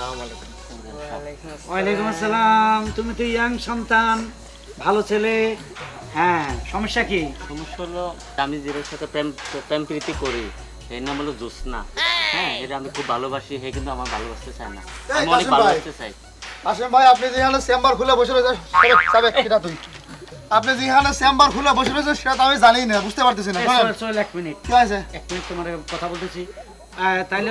আসসালামু ওয়ালাইকুম আসসালাম। তুমি তো ইয়াং সন্তান ভালো ছেলে। হ্যাঁ সমস্যা কি? সমস্যা হলো আমি যেটার সাথে প্রেম প্রেম প্রীতি করি এর নাম হলো জোসনা হ্যাঁ এটা আমি খুব ভালোবাসি হে কিন্তু আমার ভালোবাসতে চায় না। আমি অনেক। ভালোবাসতে চাই। আসেন ভাই আপনি যেখানে চেম্বার খুলে বসে রয়েছেন তুই। আপনি যেখানে চেম্বার খুলে বসে রয়েছেন সেটা তো আমি জানি না বুঝতে পারতেছি না। চল, এক মিনিট। কি হয়েছে? এক মিনিট তোমার কথা বলতেছি। আহ,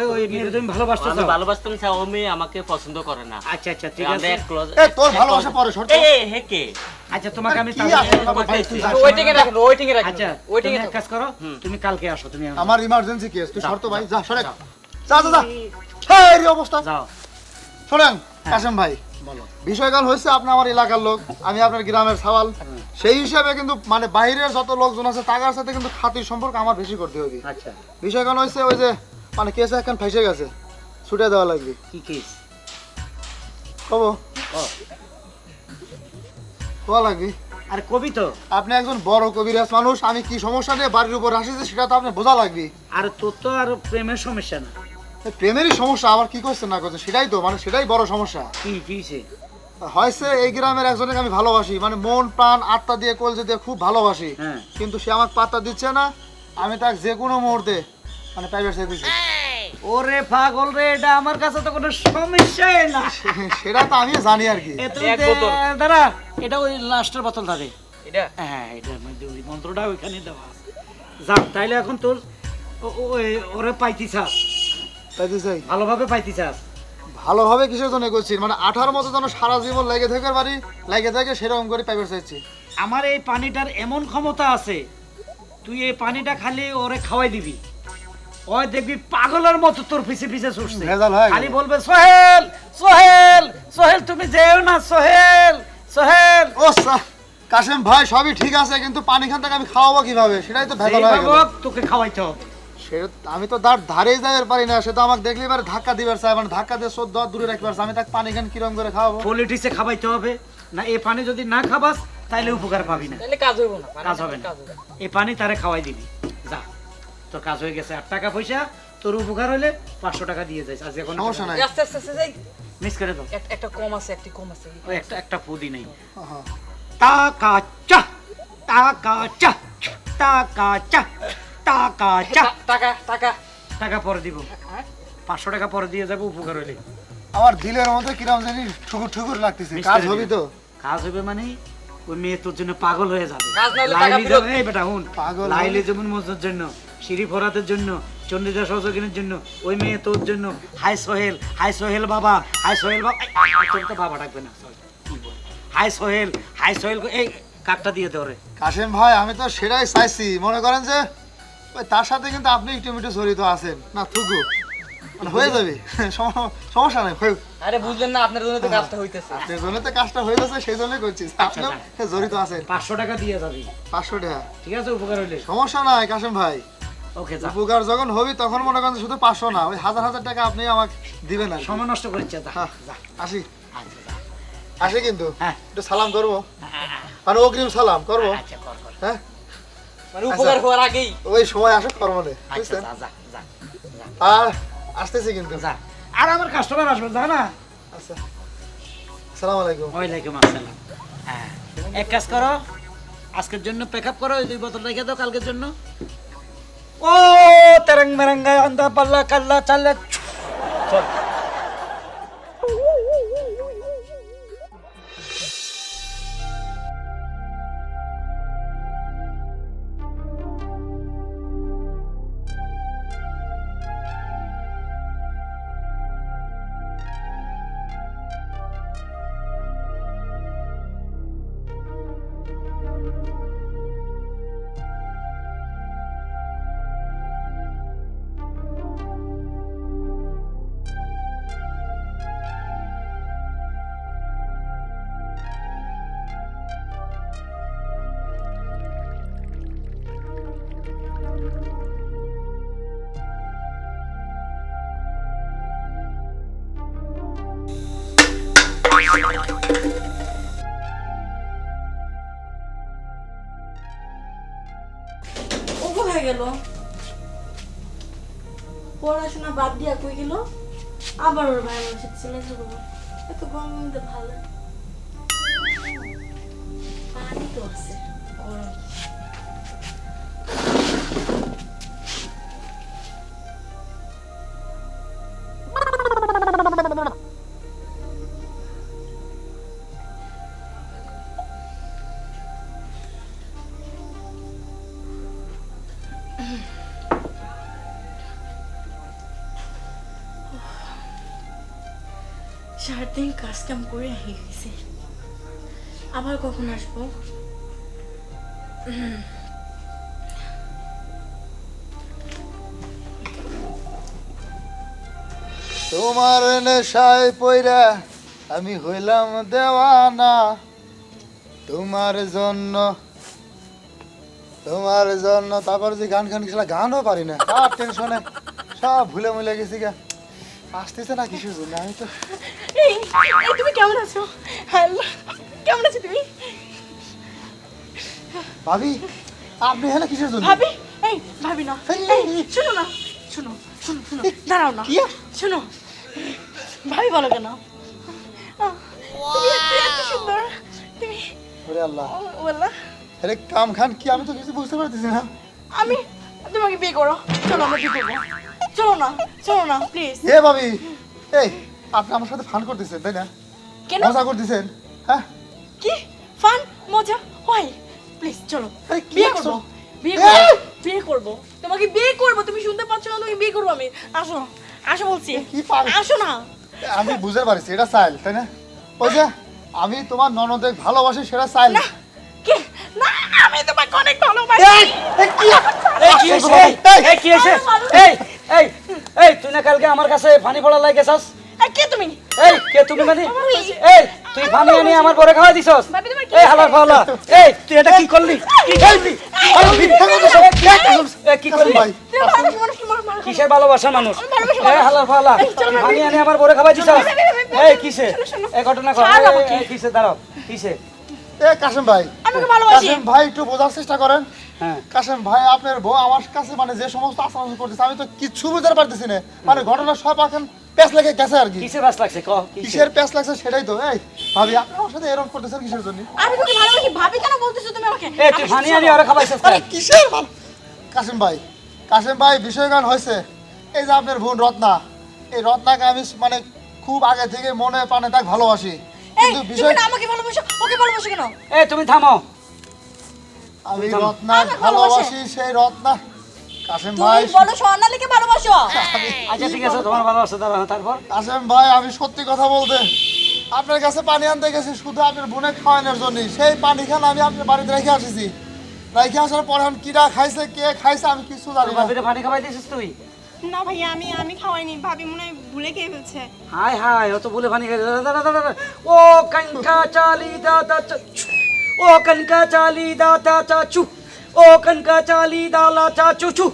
ওই মেয়ের তুমি ভালোবাসতে আমি ভালোবাসতাম চাই ও মেয়ে আমাকে পছন্দ করে না। আচ্ছা আচ্ছা ঠিক আছে। এক তোর ভালোবাসা পরে, শর্ত। এই, এই, হে কে? আচ্ছা তোমাকে আমি কি তাহলে- আসলে বাবা, ভাই, তুই যাস। ওয়েটিং এ রাখুন ওয়েটিং এ রাখুন। আচ্ছা ওয়েটিং এ কাজ করো তুমি কালকে আসো তুমি আমার ইমার্জেন্সি কেস তুই শর্ত ভাই যা সরে যা যা যা। এই অবস্থা। যাও। শোনেন কাসেম ভাই। বিষয়কাল হয়েছে আপনি আমার এলাকার লোক আমি আপনার গ্রামের সওয়াল। সেই হিসাবে কিন্তু মানে বাইরের যত লোকজন আছে তাদের সাথে কিন্তু খাতির সম্পর্ক আমার বেশি করতে হবে। আচ্ছা। বিষয়কাল হয়েছে ওই যে মানে কেসে এখন ফেসে গেছে। ছুটে দেওয়া লাগবে। কি কেস কব। কোয়া লাগবে। আর কবি তো? আপনি একজন বড় কবিরাজ মানুষ আমি কি সমস্যা নিয়ে বাড়ির উপর আসিছি সেটা তো আপনি বোঝা লাগবে। আর তোর তো আর প্রেমের সমস্যা না। প্রেমেরই সমস্যা আবার কি করছেন না করছেন? সেটাই তো মানে সেটাই বড় সমস্যা। কি কিছে হয়েছে এই গ্রামের একজনকে আমি ভালোবাসি মানে মন প্রাণ আত্মা দিয়ে কলজে দিয়ে খুব ভালোবাসি। হ্যাঁ। কিন্তু সে আমাকে পাত্তা দিচ্ছে না আমি তার যে কোনো মুহূর্তে মানে প্রাইভেট দিচ্ছি ওরে পাগল রে এটা আমার কাছে তো কোনো সমস্যাই না। সেটা তো আমি জানি আর কি। দাঁড়া এটা ওই লাস্টের বোতল থাকে এটা? হ্যাঁ এটার মধ্যে ওই মন্ত্রটা ওইখানে দেওয়া যাক তাইলে এখন তোর ওরে পাইতি চাস চাই ভালোভাবে পাইতি চাস ভালোভাবে কিসের জন্য করছি মানে আঠার মতো যেন সারা জীবন লেগে থেকে বাড়ি লেগে থাকে সেরকম করে প্রাইভেট চাইছি। আমার এই পানিটার এমন ক্ষমতা আছে তুই এই পানিটা খালি ওরে খাওয়াই দিবি। ওই দেখবি পাগলের মতো তোর পিছে পিছে ছুটছে। ভেজাল খালি বলবে সোহেল সোহেল সোহেল তুমি যেও না সোহেল সোহেল। ও কাশেম ভাই সবই ঠিক আছে কিন্তু পানি খান আমি খাওয়াবো কীভাবে? সেটাই তো ভেজাল হয়ে গেল। তোকে খাওয়াইতে হবে। আমি তো তার ধারেই যাইতে পারি না সে তো আমাকে দেখলে এবার ধাক্কা দিবার চাই মানে ধাক্কা দিয়ে সদ্য দূরে রাখতে পারছে আমি তাকে পানি খান কিরম করে খাওয়াবো? পলিটিক্সে খাওয়াইতে হবে। না এই পানি যদি না খাবাস তাইলে উপকার পাবি না। তাহলে কাজ হইব না কাজ হবে না। কাজ হবে না। এই পানি তারে খাওয়াই দিবি। তোর কাজ হয়ে গেছে। আর টাকা পয়সা তোর উপকার হলে পাঁচশো টাকা দিয়ে যাইস। আজ এখন সমস্যা নাই। আস্তে আস্তে আস্তে যাই। মিস করে দাও। একটা কম আছে একটি কম আছে। একটা একটা ফুদি নেই। হ্যাঁ। টাকা চা টাকা চা টাকা চা টাকা চা। টাকা টাকা। টাকা পরে দিব। হ্যাঁ? পাঁচশো টাকা পরে দিয়ে যাব উপকার হলে। আমার দিলের মধ্যে কিরম জানি ঠুকুর ঠুকুর লাগতেছে। কাজ হবি। তো। কাজ হবে মানে ওই মেয়ে তোর জন্য পাগল হয়ে যাবে। লাইলি এই বেটা হুন। পাগল লাইলি যেমন মজার জন্য। সিঁড়ি ফরাতের জন্য চন্ডিদা সহযোগিনীর জন্য ওই মেয়ে তোর জন্য। হাই সোহেল হাই সোহেল বাবা হাই সোহেল বাবা। তোর তো বাবা ডাকবে না হাই সোহেল হাই সোহেল এই কাকটা দিয়ে দে ওরে। কাশেম ভাই আমি তো সেটাই চাইছি। মনে করেন যে ওই তার সাথে কিন্তু আপনি একটু একটু জড়িত আছেন। না থুকু। মানে হয়ে যাবে। সমস্যা নাই হয়ে- আরে বুঝলেন না আপনার জন্য তো কাজটা হইতেছে। আপনার জন্য তো কাজটা হয়ে যাচ্ছে সেই জন্যই করছি। আপনিও জড়িত আছেন। পাঁচশো টাকা দিয়ে যাবি। পাঁচশো টাকা। ঠিক আছে উপকার হইলে। সমস্যা নাই কাশেম ভাই। ওকে উপকার যখন হবি তখন মনে করেন শুধু পাঁচশো না ওই হাজার হাজার টাকা আপনি আমাকে দিবেন আর সময় নষ্ট করছে হ্যাঁ, আসি। আচ্ছা আসি কিন্তু। হ্যাঁ। একটু সালাম করব? মানে অগ্রিম সালাম করব? আচ্ছা হ্যাঁ? মানে উপকার হওয়ার আগেই। ওই সময় আসুক কর্মনে আচ্ছা বুঝছেন? আর আসতেছি কিন্তু। আর আমার কাস্টমার আসবে যা না? আচ্ছা। আসসালামু আলাইকুম। ওয়ালাইকুম আসসালাম। হ্যাঁ। এক কাজ করো আজকের জন্য প্যাক আপ করো ওই দুই বোতল রেখে দাও কালকের জন্য। ओ तरंग बिरंगा अंधा बल्ला कल्ला चल। কোথায় গেল। পড়াশোনা বাদ দিয়া কই গেল? আবার ওর ভাই আমার সাথে চলে যাব। এত গরমের ভালো। পানি তো আছে, গরম। সারাদিন কাজ কাম করে হয়ে গেছি। আবার কখন আসব? তোমার নেশায় পইরা আমি হইলাম দেওয়ানা। তোমার জন্য তোমার জন্য তারপর যে গান গান গেছিলাম গানও পারি না। আর টেনশনে সব ভুলে মুলে গেছি গা। আসতেছে না কিছু জন্য, আমি তো এই তুমি কেমন আছো? হ্যালো কেমন আছো তুমি? ভাবি আপনি হ্যাঁ কিসের জন্য? ভাবি এই ভাবি না। এই, না শোনো শোনো শোনো দাঁড়াও না? শোনো ভাবি বলো কেন? সুন্দর তুমি ওরে আল্লাহ। বললা। আরে কাম খান কি? আমি তো কিছু বুঝতে পারতেছি না। আমি তোমাকে বিয়ে করো। চলো আমরা বিয়ে করব। চলো না চলো না প্লিজ হে ভাবি এই। আপনি আমার সাথে ফান করতেছেন তাই না কেন মজা করতেছেন হ্যাঁ কি ফান মজা হয় প্লিজ চলো কি বিয়ে করছ? করব বিয়ে! করব বিয়ে করব তোমাকে বিয়ে করব তুমি শুনতে পাচ্ছ না তুমি বিয়ে করব আমি আসো আসো বলছি কি? আসো না আমি বুঝতে পারছি এটা চাইল তাই না ওই যে আমি তোমার ননদের ভালোবাসি সেটা চাইল না কে না আমি তোমাকে অনেক ভালোবাসি এই কি এই, এই কি এই এই এই তুই না কালকে আমার কাছে পানি পড়া এই, কে তুমি? এই কে তুমি মানে? এই তুই পানি এনে আমার পরে খাওয়া দিছস? ভাবি, তোমার কি এই হয়েছে? ফালা এই তুই এটা কি করলি? কি করলি আরে মিথ্যা কথা সব কি করলি? ভাই তুমি ভালোবাসি মানুষ কি মানুষ মানুষ। কিসের ভালোবাসা মানুষ? আমি ভালোবাসি এই হালা ফালা এই, চলো না, পানি এনে আমার পরে খাওয়া দিছস? এই কিসে। এই ঘটনা কিসে? দাঁড়াও। কিসে? এ ভাই। আমি ভালোবাসি। কাশেম ভাই একটু বোঝার চেষ্টা করেন। কাশেম ভাই আপনার বউ আমার কাছে মানে যে সমস্ত আচরণ করতেছে আমি তো কিচ্ছু বুঝতে পারতেছি না। মানে ঘটনা সব এখন প্যাঁচ লেগে গেছে আর কি। কিসে বাস লাগছে? ক কিসের? প্যাঁচ লাগছে সেটাই তো। এই ভাবি আপনি আমার সাথে এরকম করতেছেন কিসের জন্য? আমি তোকে ভালোবাসি ভাবি কেন বলতেছো তুমি আমাকে? এই তুই। আনি ওরা খাওয়াইছস আরে কিসের ভালো কাশেম ভাই কাশেম ভাই বিষয়গান হয়েছে। এই যে আপনার বোন রত্না এই রত্নাকে আমি মানে খুব আগে থেকে মনে প্রাণে তাকে ভালোবাসি। কিন্তু বিষয় আমাকে ভালোবাসো ওকে ভালোবাসো কেন? এই তুমি থামো। আমি রত্না ভালোবাসি। সেই রত্না। কাশেম ভাই বলো স্বর্ণালীকে ভালোবাসো। আচ্ছা ঠিক আছে তোমার ভালোবাসা দাঁড়াও তারপর? কাশেম ভাই আমি সত্যি কথা বলতে আপনার কাছে পানি আনতে গেছি শুধু আপনার বোনে খাওয়ানোর জন্য সেই পানি খান আমি আপনার বাড়িতে রেখে আসিছি। রেখে আসার পর এখন কিরা খাইছে কে খাইছে আমি কিছু জানি না। পানি খাওয়াই দিছিস তুই? না ভাইয়া আমি আমি খাওয়াইনি। ভাবি মনে হয় ভুলে খেয়ে ফেলছে। হাই হাই ও তো বলে পানি খাই দাঁড়া দাঁড়া দাঁড়া। ও কনকা চালি দাদা ও কনকা চালি দাদা চাচু ও কনকা চালি দালা চাচু চু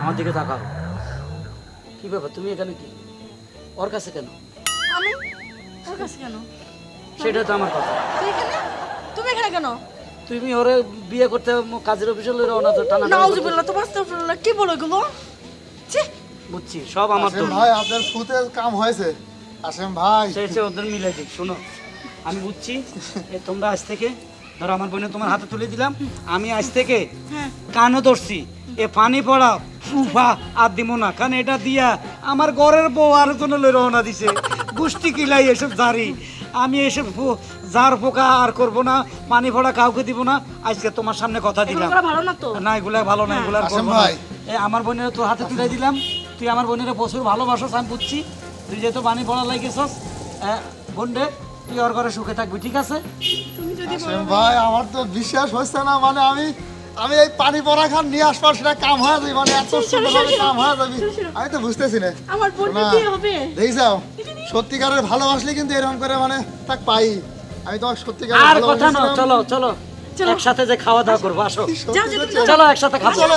আমার দিকে তাকাও। কি ব্যাপার তুমি এখানে কি? ওর কাছে কেন? আমি? ওর কাছে কেন? সেটা তো আমার কথা। তুই এখানে? তুমি এখানে কেন? তুমি ওরে বিয়ে করতে কাজের অফিসে লই রওনা তো টানা নাউজুবিল্লাহ তো কি বলো এগুলো? ছি। বুঝছি সব আমার তো ভাই আপনার ফুতে কাম হয়েছে। কাশেম ভাই। সে ওদের মিলাই দিক শোনো আমি বুঝছি এ তোমরা আজ থেকে ধরো আমার বোনে তোমার হাতে তুলে দিলাম আমি আজ থেকে হ্যাঁ কানও ধরছি। এ পানি পড়া ফুফা আর দিব না কারণ এটা দিয়া আমার ঘরের বউ আর জন্য লই রওনা দিছে। গুষ্টি কিলাই এসব জারি আমি এসব জার পোকা আর করব না পানি পড়া কাউকে দিব না। আজকে তোমার সামনে কথা দিলাম। না এগুলা ভালো না এগুলা কাশেম করব না। ভাই। এ আমার বোনের তোর হাতে তুলে দিলাম। তুই আমার বোনের প্রচুর ভালোবাসস আমি বুঝছি। তুই যেহেতু পানি পড়া লাগিয়েছস বোন তুই ওর ঘরে সুখে থাকবি ঠিক আছে? তুমি যদি কাশেম ভাই আমার তো বিশ্বাস হচ্ছে না মানে আমি আমি এই পানি পরা খান নিয়ে আসবার সেটা কাম হয়ে যাবে মানে এত সুন্দরভাবে কাম হয়ে যাবে। আমি তো বুঝতেছি না। আমার। হবে। দেখি যাও। সত্যিকারের ভালোবাসলে কিন্তু এরকম করে মানে তাক পাই। আমি তোমাকে সত্যিকার আর কথা না চলো চলো। একসাথে যে খাওয়া দাওয়া করব আসো। চলো একসাথে খাব চলো।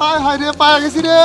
পায়ে হায় রে পায়ে গেছি রে।